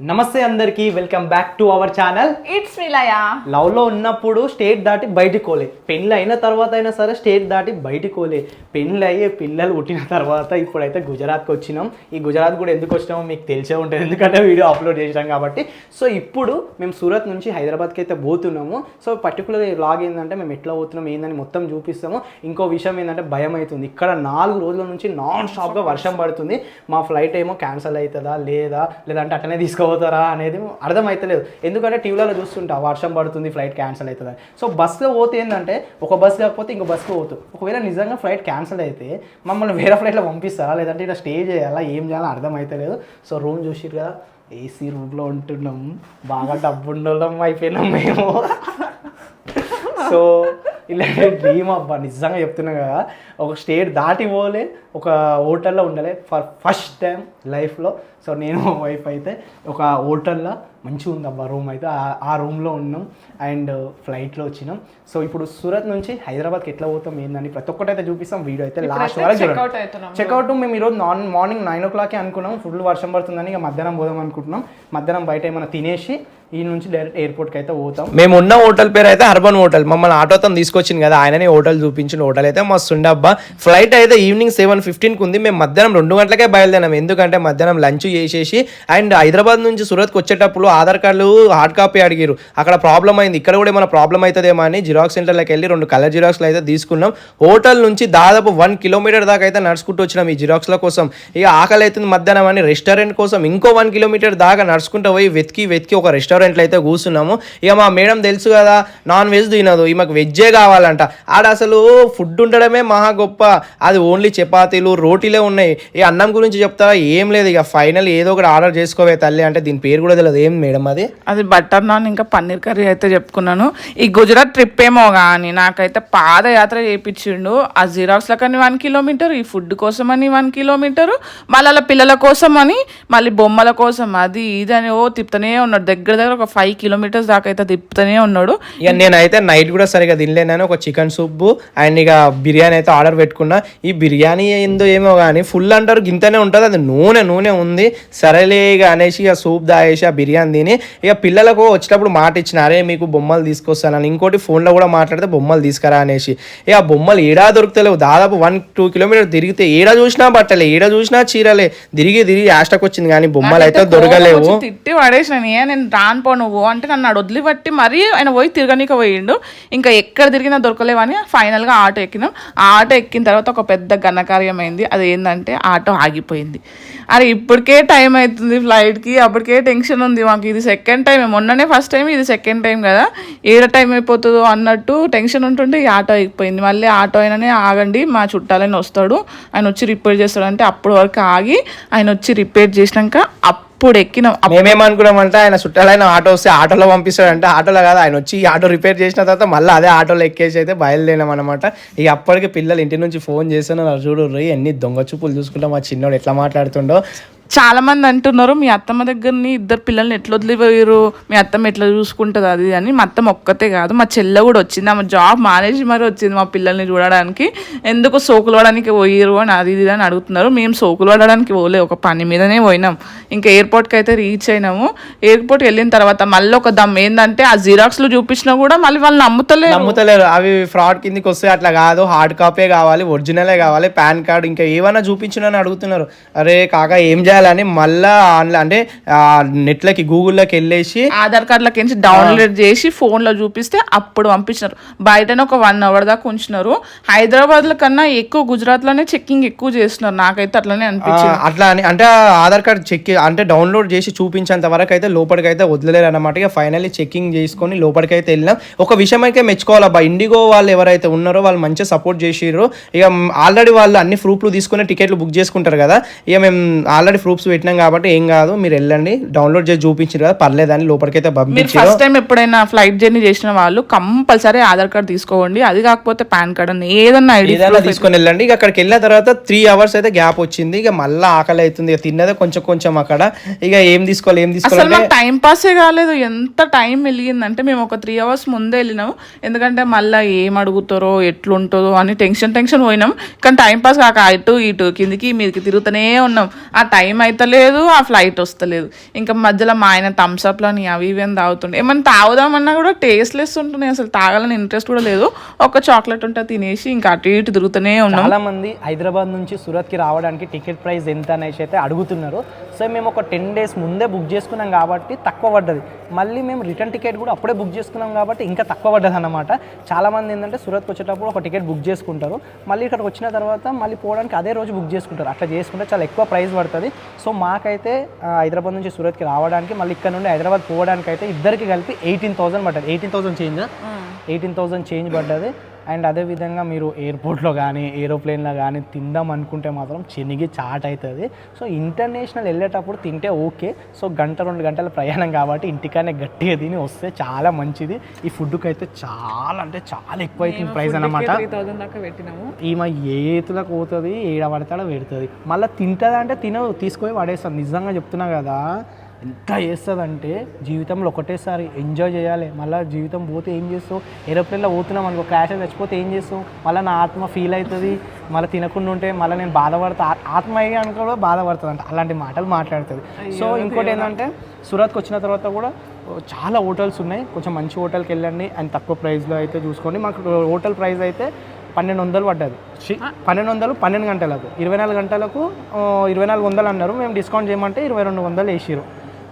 నమస్తే అందరికీ welcome back to our channel. It's లవ్లో ఉన్నప్పుడు స్టేట్ దాటి బయటికి కోలే పెళ్ళి అయిన తర్వాత అయినా సరే స్టేట్ దాటి బయటికి కోలే పెళ్ళి అయ్యే పిల్లలు పుట్టిన తర్వాత ఇప్పుడైతే గుజరాత్కి వచ్చినాం. ఈ గుజరాత్ కూడా ఎందుకు వచ్చినామో మీకు తెలిసే ఉంటుంది. ఎందుకంటే వీడియో అప్లోడ్ చేసినాం కాబట్టి. సో ఇప్పుడు మేము సూరత్ నుంచి హైదరాబాద్కి అయితే పోతున్నాము. సో పర్టికులర్ లాగ్ ఏంటంటే మేము ఎట్లా పోతున్నాం ఏందని మొత్తం చూపిస్తాము. ఇంకో విషయం ఏంటంటే భయం అవుతుంది. ఇక్కడ నాలుగు రోజుల నుంచి నాన్ స్టాప్గా వర్షం పడుతుంది. మా ఫ్లైట్ ఏమో క్యాన్సిల్ అవుతుందా లేదా? లేదంటే అట్టనే పోతారా అనేది అర్థమవుతలేదు ఎందుకంటే టీవీలలో చూస్తుంటా వర్షం పడుతుంది ఫ్లైట్ క్యాన్సిల్ అవుతుంది. సో బస్సులో పోతే ఏంటంటే ఒక బస్ కాకపోతే ఇంకో బస్సులో పోతుంది ఒకవేళ నిజంగా ఫ్లైట్ క్యాన్సిల్ అయితే మమ్మల్ని వేరే ఫ్లైట్లో పంపిస్తారా? లేదంటే ఇక్కడ స్టే చేయాలా? ఏం చేయాలో? అర్థమవుతలేదు సో రూమ్ చూసిరు కదా ఏసీ రూమ్లో ఉంటున్నాం. బాగా డబ్బు ఉండడం అయిపోయినాం మేము. సో ఇలాంటి డ్రీమ్ అబ్బా నిజంగా చెప్తున్నా కదా. ఒక స్టేట్ దాటి పోలే ఒక హోటల్లో ఉండాలి ఫర్ ఫస్ట్ టైం లైఫ్లో. సో నేను వైఫ్ అయితే ఒక హోటల్లో మంచిగా ఉంది అబ్బా రూమ్ అయితే. ఆ- రూమ్లో ఉన్నాం అండ్ ఫ్లైట్లో వచ్చినాం. సో ఇప్పుడు సూరత్ నుంచి హైదరాబాద్కి ఎట్లా పోతాం ఏందని ప్రతి ఒక్కటి అయితే చూపిస్తాం. వీడియో అయితే లాస్ట్ వరకు చూడండి. చెక్అవుట్ మేము ఈరోజు నాన్ మార్నింగ్ నైన్ ఓ క్లాక్కి అనుకున్నాం. ఫుల్ వర్షం పడుతుందని ఇక మధ్యాహ్నం పోదాం అనుకుంటున్నాం. మధ్యాహ్నం బయట ఏమైనా తినేసి ఈ నుంచి డైరెక్ట్ ఎయిర్పోర్ట్కి అయితే పోతాం. మేము ఉన్న హోటల్ పేరు అయితే అర్బన్ హోటల్. మమ్మల్ని ఆటోతో తీసుకొచ్చింది కదా ఆయననే హోటల్ చూపించిన హోటల్ అయితే మస్తు ఉండే అబ్బా. ఫ్లైట్ అయితే ఈవినింగ్ సెవెన్ ఫిఫ్టీన్కి ఉంది. మేము మధ్యాహ్నం రెండు గంటలకే బయలుదేరాం ఎందుకంటే మధ్యాహ్నం లంచ్ చేసేసి అండ్ హైదరాబాద్ నుంచి సూరత్కి వచ్చేటప్పుడు ఆధార్ కార్డులు హార్డ్ కాపీ అడిగారు అక్కడ ప్రాబ్లం అయింది. ఇక్కడ కూడా ఏమైనా ప్రాబ్లం అవుతుందేమో అని జిరాక్స్ సెంటర్లోకి వెళ్ళి రెండు కలర్ జిరాక్స్లు అయితే తీసుకున్నాం. హోటల్ నుంచి దాదాపు వన్ కిలోమీటర్ దాకా అయితే నడుచుకుంటూ వచ్చినాం ఈ జిరాక్స్ల కోసం. ఇక ఆకలి అవుతుంది మధ్యాహ్నం అని రెస్టారెంట్ కోసం ఇంకో వన్ కిలోమీటర్ దాకా నడుచుకుంటూ పోయి వెతికి వెతికి ఒక రెస్టారెంట్ రెస్టారెంట్లో అయితే కూర్చున్నాము. ఇక మా మేడం తెలుసు కదా నాన్ వెజ్ తినదు ఈమెకు వెజ్జే కావాలంట. ఆడ అసలు ఫుడ్ ఉండడమే మహా గొప్ప. అది ఓన్లీ చపాతీలు రోటీలే ఉన్నాయి. ఇక అన్నం గురించి చెప్తారా? ఏం లేదు. ఇక ఫైనల్ ఏదో ఒకటి ఆర్డర్ చేసుకోవే తల్లి అంటే దీని పేరు కూడా తెలియదు. ఏం మేడం అది? అది బటర్ నాన్ ఇంకా పన్నీర్ కర్రీ అయితే చెప్పుకున్నాను. ఈ గుజరాత్ ట్రిప్ ఏమో కానీ నాకైతే పాదయాత్ర చేయించిండు ఆ జిరాక్స్లకని వన్ కిలోమీటర్ ఈ ఫుడ్ కోసం అని వన్ కిలోమీటర్ మళ్ళీ అలా పిల్లల కోసం అని మళ్ళీ బొమ్మల కోసం అది ఇది అని ఓ తిప్పుతూనే ఉన్నాడు. దగ్గర దగ్గర ఒక ఫైవ్ కిలోమీటర్స్ దాకా అయితే తిప్పుతూనే ఉన్నాడు. ఇక నేనైతే నైట్ కూడా సరిగా తినలేనని ఒక చికెన్ సూప్ అండ్ ఇక బిర్యానీ అయితే ఆర్డర్ పెట్టుకున్నా. ఈ బిర్యానీ ఏందో ఏమో కానీ ఫుల్ అంటారు గింతనే ఉంటుంది. అది నూనె నూనె ఉంది. సరేలే ఇక అనేసి ఇక సూప్ దాయేసి ఆ బిర్యానీ తిని ఇక పిల్లలకు వచ్చేటప్పుడు మాట ఇచ్చిన అరే మీకు బొమ్మలు తీసుకొస్తానని. ఇంకోటి ఫోన్లో కూడా మాట్లాడితే బొమ్మలు తీసుకురా అనేసి. ఇక ఆ బొమ్మలు ఏడా దొరుకుతలేవు. దాదాపు వన్ టూ కిలోమీటర్ తిరిగితే ఏడా చూసినా బట్టలే ఏడా చూసినా చీరలే. తిరిగి తిరిగి ఆస్టకు వచ్చింది కానీ బొమ్మలు అయితే దొరకలేవు. తిట్టి పడేసిన. నేను రాను పో నువ్వు అంటే నన్ను వదిలిపట్టి మరీ ఆయన పోయి తిరగనీక పోయిండు. ఇంకా ఎక్కడ తిరిగినా దొరకలేవని ఫైనల్గా ఆటో ఎక్కినాం. ఆ ఆటో ఎక్కిన తర్వాత ఒక పెద్ద ఘనకార్యం అయింది. అది ఏంటంటే ఆటో ఆగిపోయింది. అరే ఇప్పటికే టైం అవుతుంది ఫ్లైట్కి. అప్పటికే టెన్షన్ ఉంది మాకు. ఇది సెకండ్ టైం. మొన్ననే ఫస్ట్ టైం ఇది సెకండ్ టైం కదా. ఏడ టైం అయిపోతుందో అన్నట్టు టెన్షన్ ఉంటుంటే ఈ ఆటో ఎక్కిపోయింది మళ్ళీ ఆటో అయిననే ఆగండి మా చుట్టాలని వస్తాడు. ఆయన వచ్చి రిపేర్ చేస్తాడంటే అప్పటి వరకు ఆగి ఆయన వచ్చి రిపేర్ చేసినాక అప్పుడు ఎక్కినాం మేమేమనుకున్నామంటే ఆయన చుట్టాలైన ఆటో వస్తే ఆటోలో పంపిస్తాడంటే. ఆటోలో కాదు ఆయన వచ్చి ఈ ఆటో రిపేర్ చేసిన తర్వాత మళ్ళీ అదే ఆటోలో ఎక్కేసి అయితే బయలుదేరాం అనమాట ఇక అప్పటికి పిల్లలు ఇంటి నుంచి ఫోన్ చేస్తున్నారు. చూడు రే ఎన్ని దొంగ చూపులు చూసుకుంటాం మా చిన్నోడు ఎట్లా మాట్లాడుతుండో. చాలామంది అంటున్నారు మీ అత్తమ్మ దగ్గరని ఇద్దరు పిల్లల్ని ఎట్లా వదిలిపోయారు? మీ అత్తమ్మ ఎట్లా చూసుకుంటుంది? అది అని. మా అత్తమ్మ ఒక్కతే కాదు మా చెల్ల కూడా వచ్చింది. ఆమె జాబ్ మానేసి మరి వచ్చింది మా పిల్లల్ని చూడడానికి. ఎందుకు సోకులు పడడానికి పోయారు? అని అది ఇది అని అడుగుతున్నారు. మేము సోకులు పడడానికి పోలే ఒక పని మీదనే పోయినాం. ఇంకా ఎయిర్పోర్ట్కి అయితే రీచ్ అయినాము. ఎయిర్పోర్ట్కి వెళ్ళిన తర్వాత మళ్ళీ ఒక దమ్ ఏంటంటే ఆ జిరాక్స్లు చూపించినా కూడా మళ్ళీ వాళ్ళు నమ్ముతలేరు. నమ్ముతలేరు. అవి ఫ్రాడ్ కిందికి వస్తే అట్లా కాదు. హార్డ్ కాపీ కావాలి ఒరిజినలే కావాలి పాన్ కార్డ్ ఇంకా ఏమైనా చూపించినని అడుగుతున్నారు. అరే కాక ఏం చేయాలి చేయాలని మళ్ళా ఆన్లైన్ అంటే నెట్లకి గూగుల్లోకి వెళ్ళేసి ఆధార్ కార్డులకి నుంచి డౌన్లోడ్ చేసి ఫోన్లో చూపిస్తే అప్పుడు పంపించినారు. బయటనే ఒక వన్ అవర్ దాకా ఉంచినారు. హైదరాబాద్ల కన్నా ఎక్కువ గుజరాత్లోనే చెక్కింగ్ ఎక్కువ చేస్తున్నారు. నాకైతే అట్లనే అనిపించింది. అట్లా అని అంటే ఆధార్ కార్డ్ చెక్ అంటే డౌన్లోడ్ చేసి చూపించేంత వరకు అయితే లోపలికి అయితే వదిలేరు అనమాట ఇక ఫైనల్లీ చెకింగ్ చేసుకొని లోపలికి అయితే వెళ్ళినాం. ఒక విషయం అయితే మెచ్చుకోవాలబ్బా. ఇండిగో వాళ్ళు ఎవరైతే ఉన్నారో వాళ్ళు మంచిగా సపోర్ట్ చేసిర్రు. ఇక ఆల్రెడీ వాళ్ళు అన్ని ప్రూఫ్లు తీసుకుని టికెట్లు బుక్ చేసుకుంటారు కదా. ఇక మేము ఆల్రెడీ ప్రూఫ్స్ పెట్టినాం కాబట్టి ఏం కాదు మీరు వెళ్ళండి. డౌన్లోడ్ చేసి చూపించారు కదా పర్లేదని లోపలికి అయితే మీరు ఫస్ట్ టైం ఎప్పుడైనా ఫ్లైట్ జర్నీ చేసిన వాళ్ళు కంపల్సరీ ఆధార్ కార్డ్ తీసుకోండి. అది కాకపోతే పాన్ కార్డ్ అని ఏదన్నా ఐడి ఏదైనా తీసుకొని వెళ్ళండి. ఇక అక్కడికి వెళ్ళిన తర్వాత త్రీ అవర్స్ అయితే గ్యాప్ వచ్చింది. ఇక మళ్ళీ ఆకలి అవుతుంది ఇక తిన్నదే కొంచెం కొంచెం అక్కడ. ఇక ఏం తీసుకోవాలి ఏం తీసుకోవాలి టైం పాసే కాలేదు. ఎంత టైం వెలిగిందంటే మేము ఒక త్రీ అవర్స్ ముందే వెళ్ళినాము. ఎందుకంటే మళ్ళీ ఏం అడుగుతారో ఎట్లుంటుందో అని టెన్షన్ టెన్షన్ పోయినాం కానీ టైం పాస్ కాక అటు ఇటు కిందికి మీదకి తిరుగుతూనే ఉన్నాం. ఆ టైం టైం ఆ ఫ్లైట్ వస్తలేదు. ఇంకా మధ్యలో మా ఆయన థమ్స్అప్లని అవి ఇవి అని తాగుతుండే. ఏమైనా తాగుదామన్నా కూడా టేస్ట్లెస్ ఉంటున్నాయి. అసలు తాగాలని ఇంట్రెస్ట్ కూడా లేదు. ఒక చాక్లెట్ ఉంటే తినేసి ఇంకా అటు ఇటు తిరుగుతూనే ఉన్నాం. చాలా మంది హైదరాబాద్ నుంచి సూరత్కి రావడానికి టికెట్ ప్రైస్ ఎంత అనేసి అయితే అడుగుతున్నారు. సో మేము ఒక టెన్ డేస్ ముందే బుక్ చేసుకున్నాం కాబట్టి తక్కువ పడ్డది. మళ్ళీ మేము రిటర్న్ టికెట్ కూడా అప్పుడే బుక్ చేసుకున్నాం కాబట్టి ఇంకా తక్కువ పడ్డది అనమాట చాలామంది ఏంటంటే సూరత్కి వచ్చేటప్పుడు ఒక టికెట్ బుక్ చేసుకుంటారు. మళ్ళీ ఇక్కడికి వచ్చిన తర్వాత మళ్ళీ పోవడానికి అదే రోజు బుక్ చేసుకుంటారు. అట్లా చేసుకుంటే చాలా ఎక్కువ ప్రైస్ పడుతుంది. సో మాకైతే హైదరాబాద్ నుంచి సూరత్కి రావడానికి మళ్ళీ ఇక్కడ నుండి హైదరాబాద్ పోవడానికి అయితే ఇద్దరికి కలిపి ఎయిటీన్ థౌసండ్ పడ్డది. Eighteen thousand change? Eighteen thousand change పడ్డది. అండ్ అదేవిధంగా మీరు ఎయిర్పోర్ట్లో కానీ ఏరోప్లేన్లో కానీ తిందాం అనుకుంటే మాత్రం చెనిగి చాట్ అవుతుంది. సో ఇంటర్నేషనల్ వెళ్ళేటప్పుడు తింటే ఓకే. సో గంట రెండు గంటల ప్రయాణం కాబట్టి ఇంటికానే గట్టిగా తిని వస్తే చాలా మంచిది. ఈ ఫుడ్కి అయితే చాలా అంటే చాలా ఎక్కువ అవుతుంది ప్రైస్ పెట్టినాము. ఈమె ఏతులకు పోతుంది ఏడ పడతాడో పెడుతుంది. మళ్ళీ తింటుంది అంటే తినవు తీసుకొని పడేస్తుంది నిజంగా చెప్తున్నా కదా. ఎంత చేస్తుందంటే జీవితంలో ఒకటేసారి ఎంజాయ్ చేయాలి. మళ్ళీ జీవితం పోతే ఏం చేస్తావు? ఏరోప్లేన్లో పోతున్నాం అనుకో క్రాష్ చచ్చిపోతే ఏం చేస్తావు? మళ్ళీ నా ఆత్మ ఫీల్ అవుతుంది. మళ్ళీ తినకుండా ఉంటే మళ్ళీ నేను బాధపడతా. ఆత్మ అయ్యి అనుకో కూడా బాధపడుతుంది అంట అలాంటి మాటలు మాట్లాడుతుంది. సో ఇంకోటి ఏంటంటే సూరత్కి వచ్చిన తర్వాత కూడా చాలా హోటల్స్ ఉన్నాయి. కొంచెం మంచి హోటల్కి వెళ్ళండి. అండ్ తక్కువ ప్రైస్లో అయితే చూసుకోండి. మాకు హోటల్ ప్రైస్ అయితే పన్నెండు వందలు పడ్డది. పన్నెండు వందలు పన్నెండు గంటలకు. ఇరవై నాలుగు గంటలకు ఇరవై నాలుగు వందలు అన్నారు. మేము డిస్కౌంట్ చేయమంటే ఇరవై రెండు వందలు వేసిరు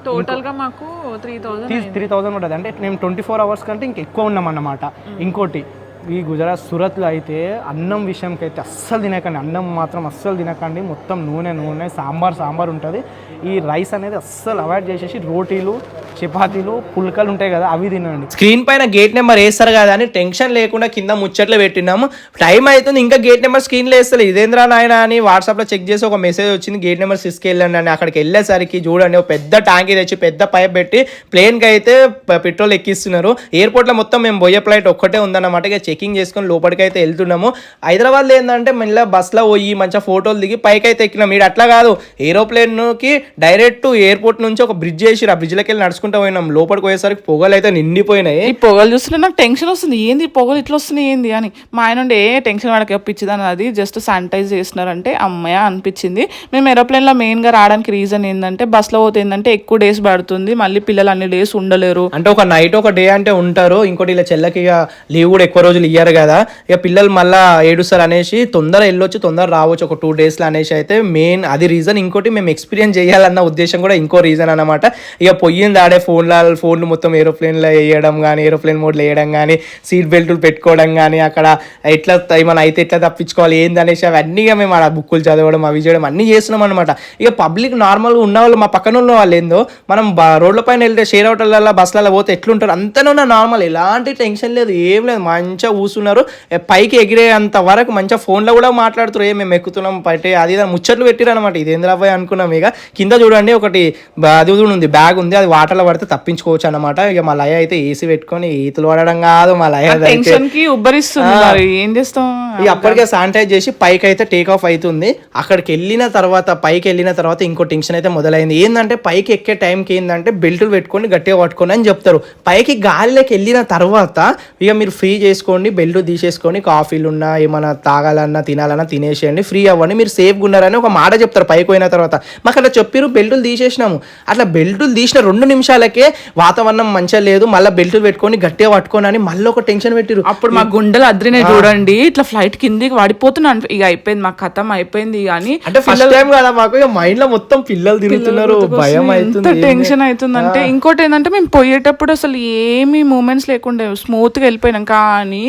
టోటల్గా మాకు త్రీ థౌసండ్ త్రీ థౌసండ్ ఉంటుంది అంటే మేము ట్వంటీ ఫోర్ అవర్స్ కంటే ఇంక ఎక్కువ ఉన్నాం అన్నమాట ఇంకోటి ఈ గుజరాత్ సూరత్లో అయితే అన్నం విషయంకి అయితే అస్సలు తినకండి. అన్నం మాత్రం అస్సలు తినకండి. మొత్తం నూనె నూనె సాంబార్ సాంబార్ ఉంటుంది. ఈ రైస్ అనేది అస్సలు అవాయిడ్ చేసేసి రోటీలు చపాతీలు పుల్కలు ఉంటాయి కదా అవి తినండి. స్క్రీన్ పైన గేట్ నెంబర్ వేస్తారు కదా అని టెన్షన్ లేకుండా కింద ముచ్చట్లు పెట్టినాము. టైం అవుతుంది ఇంకా గేట్ నెంబర్ స్క్రీన్లో వేస్తలే. ఇదేంద్రా నాయన అని వాట్సాప్లో చెక్ చేసి ఒక మెసేజ్ వచ్చింది. గేట్ నెంబర్ సిక్స్కి వెళ్ళండి అని. అక్కడికి వెళ్ళేసరికి చూడండి ఒక పెద్ద ట్యాంక్ తెచ్చి పెద్ద పైప్ పెట్టి ప్లేన్కి అయితే పెట్రోల్ ఎక్కిస్తున్నారు. ఎయిర్పోర్ట్లో మొత్తం మేము పోయే ఫ్లైట్ ఒక్కటే ఉందన్నమాట. ఇక చెకింగ్ చేసుకొని లోపలికి అయితే వెళ్తున్నాము. హైదరాబాద్లో ఏంటంటే మళ్ళీ బస్సులో పోయి మంచిగా ఫోటోలు దిగి పైకి అయితే ఎక్కినాం. మీరు అట్లా కాదు. ఏరోప్లేన్కి డైరెక్ట్ ఎయిర్పోర్ట్ నుంచి ఒక బ్రిడ్జ్ చేసి ఆ బ్రిడ్జ్లోకి వెళ్ళి నడుచుకుంటూ పోయినాం. లోపలికి పోయేసరికి పొగలు అయితే నిండిపోయినాయి. ఈ పొగలు చూస్తుంటే నాకు టెన్షన్ వస్తుంది. ఏంది పొగలు ఇట్లా వస్తున్నాయి ఏంది అని. మా ఆయన ఉండే ఏ టెన్షన్ వాడికి అప్పించింది అది. జస్ట్ శానిటైజ్ చేసినారంటే అమ్మయ్య అనిపించింది. మేము ఏరోప్లేన్లో మెయిన్గా రావడానికి రీజన్ ఏంటంటే బస్సులో పోతే ఏంటంటే ఎక్కువ డేస్ పడుతుంది. మళ్ళీ పిల్లలు అన్ని డేస్ ఉండలేరు. అంటే ఒక నైట్ ఒక డే అంటే ఉంటారు. ఇంకోటి ఇలా చెల్లకి లీవ్ కూడా ఎక్కువ రోజులు ఇయ్యారు కదా. ఇక పిల్లలు మళ్ళా ఏడుస్తారు అనేసి తొందర వెళ్ళొచ్చు తొందర రావచ్చు. ఒక టూ డేస్లో అనేసి అయితే మెయిన్ అది రీజన్ ఇంకోటి మేము ఎక్స్పీరియన్స్ చేయాలన్న ఉద్దేశం కూడా ఇంకో రీజన్ అనమాట ఇక పొయ్యింది ఆడే ఫోన్ల ఫోన్లు మొత్తం ఏరోప్లేన్లో వేయడం కానీ ఏరోప్లేన్ మోడ్లో వేయడం కానీ సీట్ బెల్ట్లు పెట్టుకోవడం కానీ అక్కడ ఎట్లా ఏమైనా అయితే ఎట్లా తప్పించుకోవాలి ఏంది అనేసి అవన్నీ ఇక మేము ఆడ బుక్కులు చదవడం అవి చేయడం అన్నీ చేస్తున్నాం అనమాట ఇక పబ్లిక్ నార్మల్గా ఉన్న వాళ్ళు మా పక్కన ఉన్న వాళ్ళు ఏందో మనం రోడ్ల పైన వెళ్తే షేర్ అవుట్లలో బస్సులలో పోతే ఎట్లుంటారు? అంతనే ఉన్న నార్మల్ ఎలాంటి టెన్షన్ లేదు ఏం లేదు. మంచి మంచిగా కూర్చున్నారు పైకి ఎగిరేంత వరకు మంచిగా ఫోన్లో కూడా మాట్లాడుతారు ఏ మేము ఎక్కుతున్నాం పట్టే అది ముచ్చట్లు పెట్టిరు అనమాట ఇది ఏంద్రా అబ్బాయి అనుకున్నాం ఇక. కింద చూడండి ఒకటి అది ఉంది బ్యాగ్ ఉంది. అది వాటర్లో పడితే తప్పించుకోవచ్చు అనమాట ఇక మా లయ అయితే ఏసీ పెట్టుకొని ఈతలు పడడం కాదు మా లయ ఏం చేస్తాం? ఇక అప్పటికే శానిటైజ్ చేసి పైకి అయితే టేక్ ఆఫ్ అవుతుంది అక్కడికి వెళ్ళిన తర్వాత పైకి వెళ్ళిన తర్వాత ఇంకో టెన్షన్ అయితే మొదలైంది. ఏంటంటే పైకి ఎక్కే టైంకి ఏంటంటే బెల్టులు పెట్టుకొని గట్టిగా పట్టుకొని అని చెప్తారు. పైకి గాలిలోకి వెళ్ళిన తర్వాత ఇక మీరు ఫ్రీ చేసుకోండి. బెల్ట్ తీసేసుకొని కాఫీలు ఉన్నా ఏమైనా తాగాలన్నా తినాలన్నా తినేసేయండి ఫ్రీ అవ్వండి. మీరు సేఫ్గా ఉన్నారని ఒక మాట చెప్తారు పైకి పోయిన తర్వాత. మాకు అట్లా చెప్పారు బెల్టులు తీసేసినాము. అట్లా బెల్టులు తీసిన రెండు నిమిషాలకే వాతావరణం మంచిగా లేదు మళ్ళీ బెల్టులు పెట్టుకొని గట్టిగా పట్టుకొని అని మళ్ళీ ఒక టెన్షన్ పెట్టిరు అప్పుడు మా గుండెలు అద్రినే చూడండి. ఇట్లా ఫ్లైట్ కిందికి పడిపోతున్నాను ఇక అయిపోయింది మా కథం అయిపోయింది కానీ అంటే ఫస్ట్ టైం కదా మాకు మైండ్లో మొత్తం పిల్లలు తిరుగుతున్నారు భయం అవుతుంది టెన్షన్ అవుతుందంటే ఇంకోటి ఏంటంటే మేము పోయేటప్పుడు అసలు ఏమీ మూమెంట్స్ లేకుండే స్మూత్గా వెళ్ళిపోయినాం. కానీ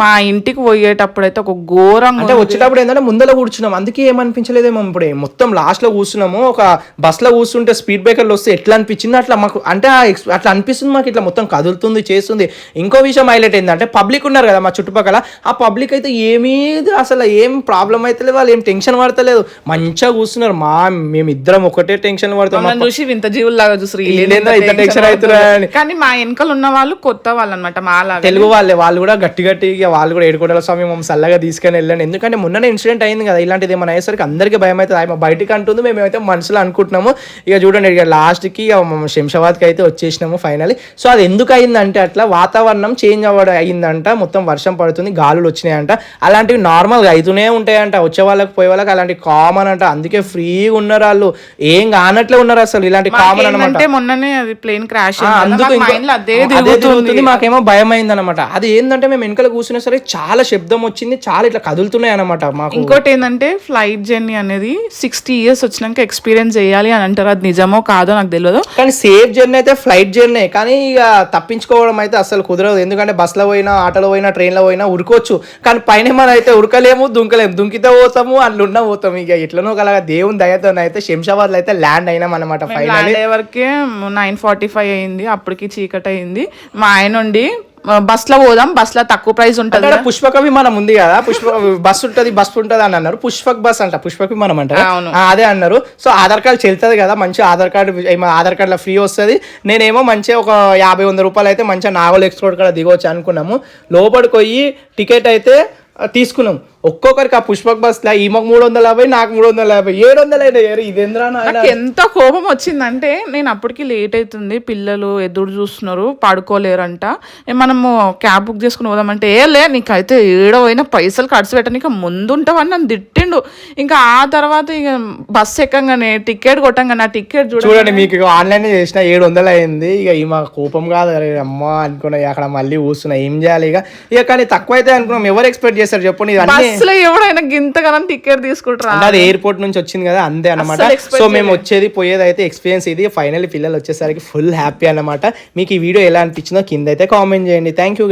మా ఇంటికి పోయేటప్పుడు అయితే ఒక ఘోరంగా అంటే వచ్చేటప్పుడు ఏంటంటే ముందర కూర్చున్నాం. అందుకే ఏమనిపించలేదేమో ఇప్పుడు. మొత్తం లాస్ట్లో కూర్చున్నాము. ఒక బస్లో కూర్చుంటే స్పీడ్ బ్రేకర్లు వస్తే ఎట్లా అనిపించింది? అట్లా మాకు అంటే అట్లా అనిపిస్తుంది మాకు. ఇట్లా మొత్తం కదులుతుంది చేస్తుంది. ఇంకో విషయం హైలైట్ ఏంటంటే పబ్లిక్ ఉన్నారు కదా మా చుట్టుపక్కల. ఆ పబ్లిక్ అయితే ఏమీ అసలు ఏం ప్రాబ్లం అయితే లేదు. వాళ్ళు ఏం టెన్షన్ పడతలేదు. మంచిగా కూర్చున్నారు. మా మేమిద్దరం ఒకటే టెన్షన్ పడతాం మమ్మల్ని చూసి వింత జీవుల్లాగా చూసి ఇంత టెన్షన్. కానీ మా వెనకాల ఉన్న వాళ్ళు కొత్త వాళ్ళు అనమాట మాలాగా తెలుగు వాళ్ళే. వాళ్ళు కూడా గట్టి గట్టిగా వాళ్ళు కూడా ఏడుకోవడాల స్వామి మమ్మల్ని చల్లగా తీసుకొని వెళ్ళండి. ఎందుకంటే మొన్ననే ఇన్సిడెంట్ అయింది కదా ఇలాంటిది ఏమైనా అయ్యేసరికి అందరికీ భయం అవుతుంది ఆమె బయటికి అంటుంది మేమైతే మనసులో అనుకుంటున్నాము. ఇక చూడండి ఇక లాస్ట్కి ఇక శంషాబాద్ హైదరాబాద్కి అయితే వచ్చేసినాము ఫైనల్. సో అది ఎందుకు అయిందంటే అట్లా వాతావరణం చేంజ్ అవ్వడం అయిందంట మొత్తం వర్షం పడుతుంది గాలులు వచ్చినాయంట. అలాంటివి నార్మల్గా అవుతూనే ఉంటాయంట వచ్చే వాళ్ళకి పోయే వాళ్ళకి అలాంటి కామన్ అంట. అందుకే ఫ్రీగా ఉన్నారు వాళ్ళు. ఏం కానట్లే ఉన్నారు అసలు ఇలాంటి కామన్ అనమాట మొన్ననే అది ప్లేన్ క్రాష్ అందుకు ఇంకో- అదే తిరుగుతుంది. మాకేమో భయం అయింది అనమాట అది ఏంటంటే మేము వెనకాల కూర్చున్నా సరే చాలా శబ్దం వచ్చింది చాలా ఇట్లా కదులుతున్నాయి అనమాట మాకు. ఇంకోటి ఏంటంటే ఫ్లైట్ జర్నీ అనేది సిక్స్టీ ఇయర్స్ వచ్చినాక ఎక్స్పీరియన్స్ చేయాలి అని అంటారు. అది నిజమో కాదో నాకు తెలియదు కానీ సేఫ్ జర్నీ అయితే ఫ్లైట్ జర్నీ కానీ ఇక తప్పించుకోవడం అయితే అసలు కుదరదు. ఎందుకంటే బస్సులో పోయినా ఆటోలో పోయినా ట్రైన్లో పోయినా ఉరుకోవచ్చు. కానీ పైన మనం అయితే ఉరకలేము దుంకలేము. దుంకితే పోతాము అందులో ఉన్న పోతాము. ఇక ఎట్లనో ఒకలాగా దేవుని దయతో అయితే శంషాబాద్లో అయితే ల్యాండ్ అయినాం అనమాట ఫైనల్ వరకే నైన్ ఫార్టీ ఫైవ్ అయింది. అప్పటికి చీకటి అయింది. మా ఆయన ఉండి బస్లో పోదాం బస్లో తక్కువ ప్రైస్ ఉంటుంది పుష్పక విమానం ఉంది కదా పుష్ప బస్ ఉంటది బస్ ఉంటది అని అన్నారు. పుష్పక్ బస్ అంట పుష్పక విమానం అవును. అదే అన్నారు. సో ఆధార్ కార్డు చెల్తుంది కదా మంచి ఆధార్ కార్డు ఆధార్ కార్డులో ఫ్రీ వస్తుంది. నేనేమో మంచిగా ఒక యాభై వంద రూపాయలు అయితే మంచిగా నాగోల్ ఎక్స్పోర్ట్ కూడా దిగవచ్చు అనుకున్నాము. లోపలికి పోయి టికెట్ అయితే తీసుకున్నాం. ఒక్కొక్కరికి ఆ పుష్పక్ బస్ లా ఈమెకు మూడు వందల యాభై నాకు మూడు వందల యాభై ఏడు వందలు అయినా ఇదేంద్రా? నాకు ఎంత కోపం వచ్చిందంటే నేను అప్పటికి లేట్ అవుతుంది పిల్లలు ఎదురు చూస్తున్నారు పడుకోలేరంట. మనము క్యాబ్ బుక్ చేసుకుని పోదామంటే ఏ లే నీకైతే ఏడో అయినా పైసలు ఖర్చు పెట్టనీక ముందు ఉంటావని నన్ను తిట్టిండు. ఇంకా ఆ తర్వాత ఇక బస్ ఎక్కగానే టికెట్ కొట్టంగానే ఆ టికెట్ చూడ చూడండి మీకు ఆన్లైన్ చేసిన ఏడు వందలు అయింది ఇక ఈ మా కోపం కాదు అమ్మ అనుకున్నా అక్కడ మళ్ళీ కూర్చున్నా ఏం చేయాలి ఇక? ఇక కానీ తక్కువ అయితే అనుకున్నాం ఎవరు ఎక్స్పెక్ట్ చేస్తారు చెప్పండి అన్ని బస్సులో ఎవడైనా గింతగానం టికెట్ తీసుకుంటారా అది ఎయిర్పోర్ట్ నుంచి వచ్చింది కదా అంతే అనమాట సో మేము వచ్చేది పోయేది అయితే ఎక్స్పీరియన్స్ ఇది. ఫైనల్ పిల్లలు వచ్చేసరికి ఫుల్ హ్యాపీ అన్నమాట. మీకు ఈ వీడియో ఎలా అనిపించిందో కింద అయితే కామెంట్ చేయండి. Thank you